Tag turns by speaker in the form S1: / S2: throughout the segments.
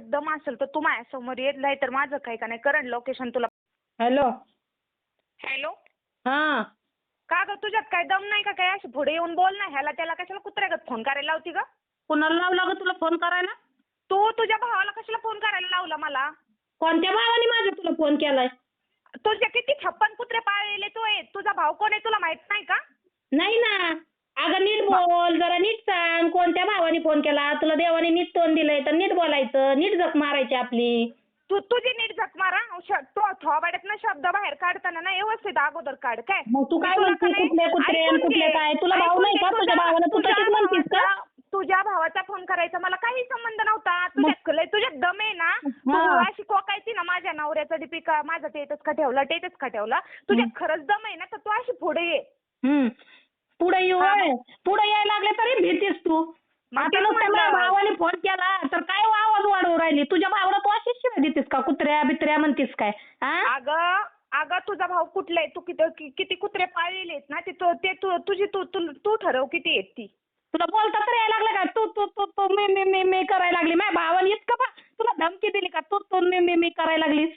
S1: तुझ्यात दम असेल तर तू माझ्यासमोर येत नाही तर माझं काय का नाही? करंट लोकेशन तुला
S2: हॅलो
S1: हॅलो
S2: हां.
S1: का ग तुझ्यात काय दम नाही का? काय अशी पुढे येऊन बोल ना. ह्याला त्याला कशाला कुत्र्यागत फोन करायला लावती ग?
S2: कुणाला लावला ग तुला फोन करायला?
S1: तू तुझ्या भावाला कशाला फोन करायला लावला मला?
S2: कोणत्या भावाने माझा तुला फोन केलाय?
S1: तुझ्या किती छप्पन कुत्रे पाळलेले तू आहे. तुझा भाऊ कोण आहे तुला माहीत नाही का?
S2: नाही ना. अगं नीट बोल जरा नीट सांग. भावाने फोन केला तुला देवाने नीट तोंड दिलंय तर नीट बोलायचं नीट झक मारायची आपली.
S1: तू तुझी नीट झक मारा श- तो थोबाड्यातनं शब्द बाहेर काढताना ना व्यवस्थित अगोदर काढ काय?
S2: मग तू काय म्हणते? कुठले कुत्रे
S1: ऐकून
S2: कुठले. काय? तुला भाऊ नाही. का? तुझ्या भावाला तू
S1: तुझ्या
S2: तशीच म्हणतीस का?
S1: भावाचा- तुझ्या भावाचा फोन करायचा मला काही संबंध नव्हता. तुझ्यात लय तुझ्यात दम आहे ना. तू
S2: हा.
S1: अशी कोकायची ना माझ्या नवऱ्याचा दीपिका माझं टेटच का ठेवला टेटच का ठेवला? तुझ्यात खरंच दम आहे ना तर तू अशी पुढे ये.
S2: हम्म. पुढे येऊ
S1: हा,
S2: होय. पुढे यायला लागले तरी भीतीस तू
S1: मग
S2: आता
S1: तेच
S2: नुसतं
S1: म्हणलं.
S2: माझ्या भावाने फोन केला तर काय आवाज वाढवू राहिली तुझ्या भावाला तू अशीच शिवाय देतीस का कुत्र्या म्हणतीस काय? हा
S1: अगं अगं तुझा भाऊ कुठला आहे तू किती कि- किती कुत्रे पाळलेले आहेत ना? ते तू ते तू तुझी तू तू तू ठरव किती आहेत ती.
S2: तुला बोलता तर यायला लागलं का? तू तू तू तू मी मी मी मी करायला लागली. माझ्या भावाने इतकं पा तुला धमकी दिली का? तू तू मी मी मी करायला लागलीस.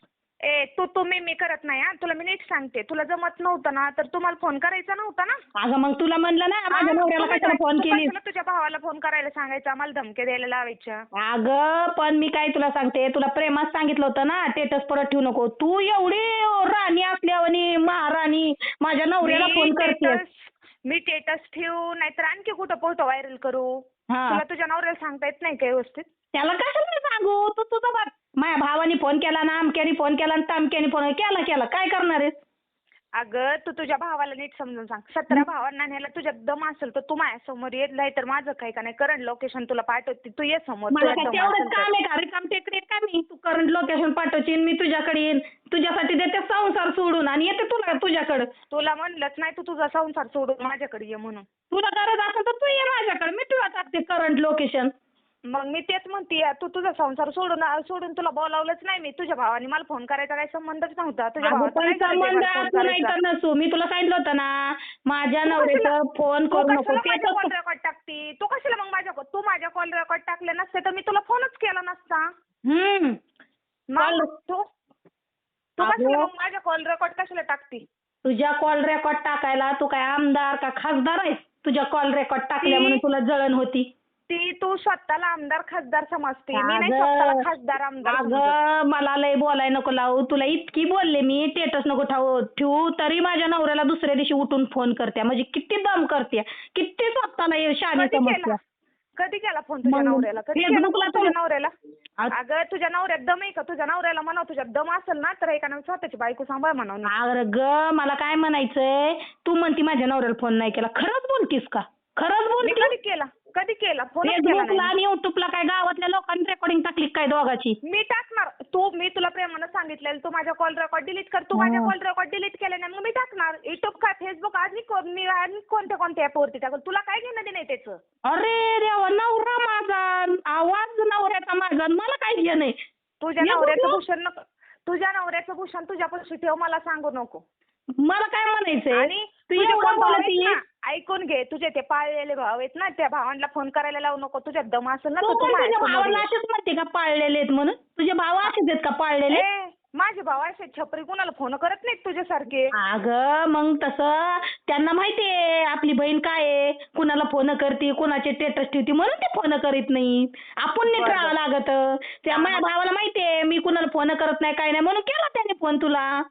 S1: ए तू तू मी मी करत नाही हा? तुला मी नीट सांगते. तुला जमत नव्हतं ना तर तुम्हाला फोन करायचा नव्हता ना?
S2: अगं मग तुला म्हणलं ना माझ्या नवऱ्याला कशाला फोन
S1: तू
S2: केलीस?
S1: कशाला तुझ्या भावाला फोन करायला सांगायचं? आम्हाला धमक्या द्यायला लावायच्या.
S2: अगं पण मी काय तुला सांगते तुला प्रेमात सांगितलं होतं ना टेटस परत ठेवू नको. तू एवढी राणी असल्यावानी महाराणी माझ्या नवऱ्याला
S1: मी
S2: फोन करते
S1: status- मी स्टेटस ठेवू नाहीतर आणखी कुठं फोटो व्हायरल करू?
S2: हा.
S1: तुला तुझ्या नवऱ्याला सांगता येत नाही का व्यवस्थित?
S2: त्याला कशाला सांगू? तू तुझं बघ माझ्या भावाने फोन केला ना अमक्याने फोन केला आणि तामक्याने फोन केला केला. काय करणार आहेस?
S1: अगं तू तुझ्या भावाला नीट समजून सांग. सतरा भावांना न्यायला तुझ्यात दम असेल तर तू माझ्यासमोर येत नाही तर माझं काय का नाही. करंट लोकेशन तुला पाठवते तू ये समोर.
S2: मला
S1: तुझ्यात
S2: काय
S1: दम
S2: तेवढंच
S1: असेल तर.
S2: काम आहे का रिकाम टेकडे का मी? तू करंट लोकेशन पाठवशील मी तुझ्याकडे येईन. तुझ्यासाठी देते संसार सोडून आणि येते तुला तुझ्याकडे.
S1: तुला म्हणलंच नाही तू तुझा संसार सोडून माझ्याकडे ये म्हणून.
S2: तुला गरज असेल तर तू ये माझ्याकडे. मी तुला टाकते करंट लोकेशन
S1: मग मी तेच म्हणते तू तुझा संसार सोडून सोडून तुला बोलावलंच नाही मी. तुझ्या भावाने मला फोन करायचा काही संबंधच नव्हता. तुझ्या
S2: अगं
S1: भावाचा
S2: पण
S1: नाही
S2: संबंध
S1: मला फोन
S2: असू नाही
S1: करायचा.
S2: नसू. मी तुला सांगितलं होतं ना माझ्या
S1: तू
S2: नवऱ्याचं फोन
S1: तू
S2: करू नको.
S1: कशाला
S2: ते
S1: माझ्या
S2: तर
S1: कॉल रेकॉर्ड टाकती? तू कशाला मग माझ्या तू माझ्या कॉल रेकॉर्ड टाकले नसते तर मी तुला फोनच केला नसता.
S2: हम्म.
S1: मग
S2: Call-
S1: तू तू
S2: अगं.
S1: कशाला मग माझ्या कॉल रेकॉर्ड कशाला टाकती?
S2: तुझ्या कॉल रेकॉर्ड टाकायला तू काय आमदार का खासदार आहेस? तुझ्या कॉल रेकॉर्ड टाकल्या
S1: ती-
S2: म्हणून तुला जळण होती.
S1: ती तू स्वतःला आमदार खासदार समजते. मी नाही स्वतःला खासदार आमदार समजत.
S2: अगं मला लय बोलाय नको लावू. तुला इतकी बोलले मी टेटस नको ठाऊ. ठेवू तरी माझ्या नवऱ्याला दुसऱ्या दिवशी उठून फोन करते. म्हणजे किती दम करते. किती स्वतःला हे शाने
S1: कधी
S2: समजते.
S1: केला? कधी केला फोन तुझ्या
S2: मग
S1: नवऱ्याला? कधी केला phone तुझ्या
S2: तर-
S1: नवऱ्याला? अगं तुझ्या नवऱ्यात दम आहे का? तुझ्या नवऱ्याला म्हणाव तुझ्यात दम असेल ना तर एका स्वतःची बायको सांभाळ म्हणाव
S2: अरे ग मला काय म्हणायचंय? तू म्हणती माझ्या नवऱ्याला फोन नाही केला. खरंच बोलतीस का? खरंच
S1: मी
S2: बोलतीस?
S1: कधी केला? कधी केला? फोन केला
S2: फेसबुकला
S1: नाही.
S2: आणि युट्यूबला काय गावातल्या लोकांनी रेकॉर्डिंग टाकली काय दोघाची?
S1: मी टाकणार. तू मी तुला प्रेमानं सांगितलेलं तू माझ्या कॉल रेकॉर्ड डिलीट कर. तू माझ्या. कॉल रेकॉर्ड डिलीट केले नाही मग मी टाकणार. युट्यूब काय फेसबुक आज मी को- मी आणि कोणत्या कोणत्या ऍपवरती टाकल? तुला काय घेणं देणं आहे त्याचं?
S2: अरे देवा नवरा माझा. आवाज नवऱ्याचा माझा. आणि मला काय घेणं आहे?
S1: तुझ्या नवऱ्याचं? भूषण नको. तुझ्या नवऱ्याचं भूषण तुझ्यापाशी ठेव मला सांगू नको.
S2: मला काय म्हणायचंय?
S1: आणि
S2: तू
S1: तुझे
S2: एवढं
S1: कोण भाव आहेत
S2: बोलती
S1: ना, ऐकून घे. तुझे ते पाळलेले भाव आहेत ना त्या भावांना फोन करायला लावू नको. तुझ्यात दम असेल ना
S2: तू
S1: तर तू
S2: पण तुझ्या
S1: माझ्यासमोर
S2: भावाला
S1: ये.
S2: असेच म्हणते का पाळलेले आहेत म्हणून? तुझे भाव असेच आहेत का पाळलेले?
S1: ए, माझे भाव असे छपरी कुणाला फोन करत नाहीत तुझ्यासारखे?
S2: अगं मग तसं त्यांना माहितीये आपली बहीण काय आहे? कुणाला फोन करते कुणाचे स्टेटस ठेवते म्हणून ते फोन करीत नाही. आपण नीट. राहावं लागत. त्या माझ्या भावाला माहितीये मी कुणाला फोन करत नाही काय नाही म्हणून केला त्याने फोन तुला.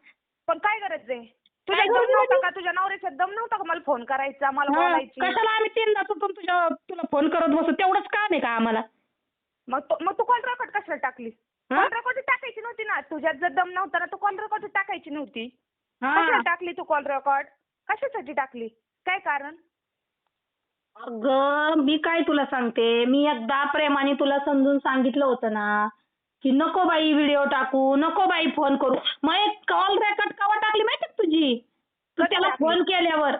S1: पण काय गरज आहे? तुझ्या दम नव्हता? का? तुझ्या नवऱ्याचा दम नव्हता का? मला फोन करायचा मला
S2: हा,
S1: बोलायची.
S2: कशाला आम्ही तीनदा तुझं तुझ्या तुला फोन करत बसू तेवढंच काम आहे का आम्हाला?
S1: मग तू मग तू कॉल रेकॉर्ड कशाला टाकली?
S2: हा?
S1: कॉल रेकॉर्ड टाकायची नव्हती ना? तुझ्यात जर दम नव्हता ना तू कॉल रेकॉर्ड टाकायची नव्हती.
S2: हा.
S1: कशाला टाकली तू कॉल रेकॉर्ड कशासाठी टाकली? काय कारण?
S2: अगं मी काय तुला सांगते? मी एकदा प्रेमाने तुला समजून सांगितलं होतं ना की नको बाई व्हिडिओ टाकू नको बाई फोन करू. मग एक कॉल रेकॉर्ड कवा टाकली माहिती तुझी तू त्याला? फोन केल्यावर.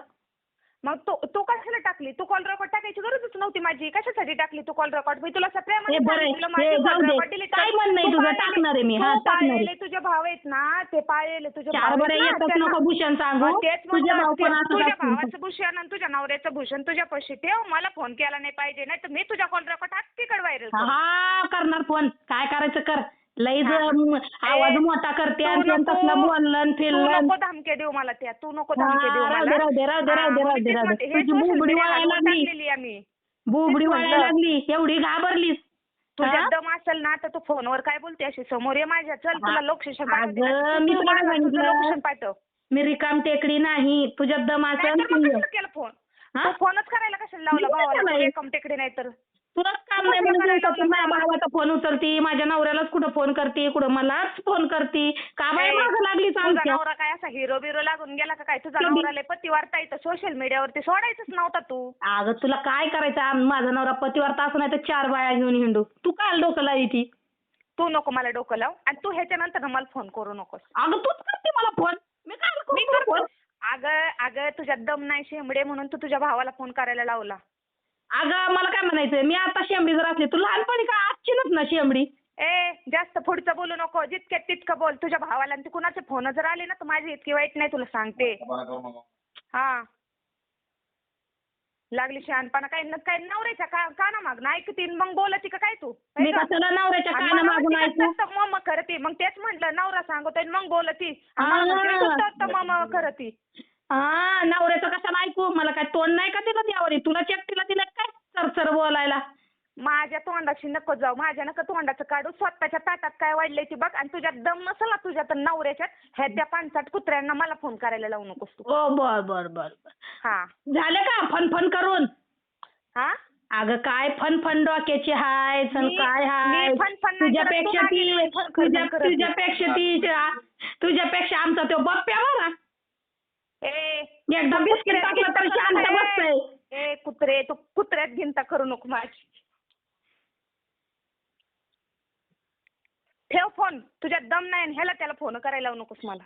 S1: मग तू तू कशाला टाकली? तू कॉल रेकॉर्ड टाकायची गरजच नव्हती माझी. कशासाठी टाकली तू कॉल रेकॉर्ड मी तुला
S2: काय तुझं? टाकणार आहे मी.
S1: तुझे भाव आहेत ना ते पाळलेले तुझे
S2: भूषण सांगू.
S1: तेच तुझ्या. भावाचं भूषण आणि तुझ्या नवऱ्याचं भूषण तुझ्या पैसे ठेव. मला फोन केला नाही पाहिजे. नाही तर मी तुझ्या कॉल रेकॉर्ड तिकड व्हायरल
S2: हा करणार फोन काय करायचं कर. लई. ज- आवाज मोठा करते
S1: तू
S2: आणि त्यानं
S1: नको-
S2: तसलं बोललं
S1: तू
S2: फिरलं
S1: नको धमके देऊ मला त्या तू नको
S2: हा,
S1: धमके देऊ
S2: राहू
S1: मला
S2: दे, राहू दे, राहू दे, राहू दे,
S1: हा,
S2: राहू दे,
S1: तेच
S2: राहू दे.
S1: म्हणते, हे
S2: तुझी
S1: social
S2: बुबडी
S1: media
S2: लागली.
S1: टाकलेली
S2: बुबडी
S1: म्हणलं.
S2: लागली एवढी घाबरलीस
S1: तुझ्यात
S2: हा?
S1: दम असेल ना तर तू फोनवर काय बोलते अशी समोर ये माझ्या चल तुला. लोकेशन
S2: अगं, मी तुला सांगितलं.
S1: लोकेशन पाठव
S2: मी रिकाम टेकडी नाही तुझ्यात दम असेल
S1: नाहीतर
S2: तू
S1: मग
S2: ये.
S1: कशाला केला फोन
S2: हा?
S1: तू फोनच करायला कशाला लावला
S2: मी
S1: भावाला
S2: कशाला
S1: तू? एकम टेकडे नाही तर
S2: तुलाच काम नाही म्हणून तू माझ्या
S1: लावलं
S2: भावाचा फोन उचलती माझ्या नवऱ्यालाच कुठं फोन करते कुठं मलाच फोन करते. का बाई
S1: ए,
S2: मागं लागलीच
S1: तुझा
S2: आमच्या?
S1: नवरा काय असा हिरो बिरो लागून गेला का काय? तुझा
S2: कधी?
S1: नवरा लय पती वार्ता इथं सोशल मीडियावरती सोडायचंच नव्हता तू.
S2: अगं तुला काय करायचं? आम- माझा नवरा पतिवार्ता असं नाही तर चार बाया घेऊन हिंडू. तू काय डोकं लावी ती
S1: तू नको मला डोकं लाव. आणि तू ह्याच्यानंतर मला फोन करू नकोस.
S2: अगं तूच करते मला फोन. मी काय करू
S1: मी करतो
S2: फोन.
S1: अगं अगं तुझ्यात दम नाही शेंबडे म्हणून तू तुझ्या भावाला फोन करायला लावला.
S2: अगं मला काय म्हणायचंय? मी आता शेंबडी जर असली तू लहानपणी काय आजचीनच ना शेंबडी?
S1: ए जास्त पुढचं बोलू नको. जितक्यात तितकं बोल. तुझ्या भावाला आणि ते कुणाचे फोन जर आले ना तर माझी इतकी वाईट नाही तुला सांगते. हा. लागली शहाणपणा. काय न- काय नवऱ्याच्या का काना माग ना ऐकतीन? मग बोलती का काय तू?
S2: मी कशाला नवऱ्याच्या
S1: आणि
S2: काना
S1: मला
S2: मागून
S1: म्हणते
S2: ऐकू?
S1: का तत्त मम करती. मग तेच म्हटलं नवरा सांगतोय मग बोलती. आणि
S2: हा.
S1: मला म्हणते तू तत्त मम करती.
S2: हा नवऱ्याचं कशाला ऐकू? मला काय तोंड नाही का तिला त्यावर तुला चेकटीला तिला सरसर बोलायला.
S1: माझ्या तोंडाशी नको जाऊ. माझ्या नका तोंडाचं काढू. स्वतःच्या ताटात काय वाढलंय ती बघ. आणि तुझ्यात दम नसेल ना तुझ्या तर नवऱ्याच्यात ह्या त्या पानसाट कुत्र्यांना मला फोन करायला लावू नकोस तू.
S2: ओ बर बर बर बर.
S1: हा.
S2: झालं का फन फन करून?
S1: हा?
S2: अगं काय फन फन डोक्याची हाय सण
S1: मी-
S2: काय हाय?
S1: मी फन फन नाही करत, तू
S2: तुझ्यापेक्षा ती तुझ्या
S1: करत. नाही.
S2: तुझ्यापेक्षा ती तुझ्यापेक्षा आमचा तो बप्प्या बघा
S1: ए
S2: एकदा बिस्किट टाकलं तर शांत बसतंय.
S1: ए कुत्रे तू कुत्र्यात गिनता करू नको माझी. ठेव फोन तुझ्यात दम नाही आणि ह्याला त्याला फोन करायला लावू नकोस मला.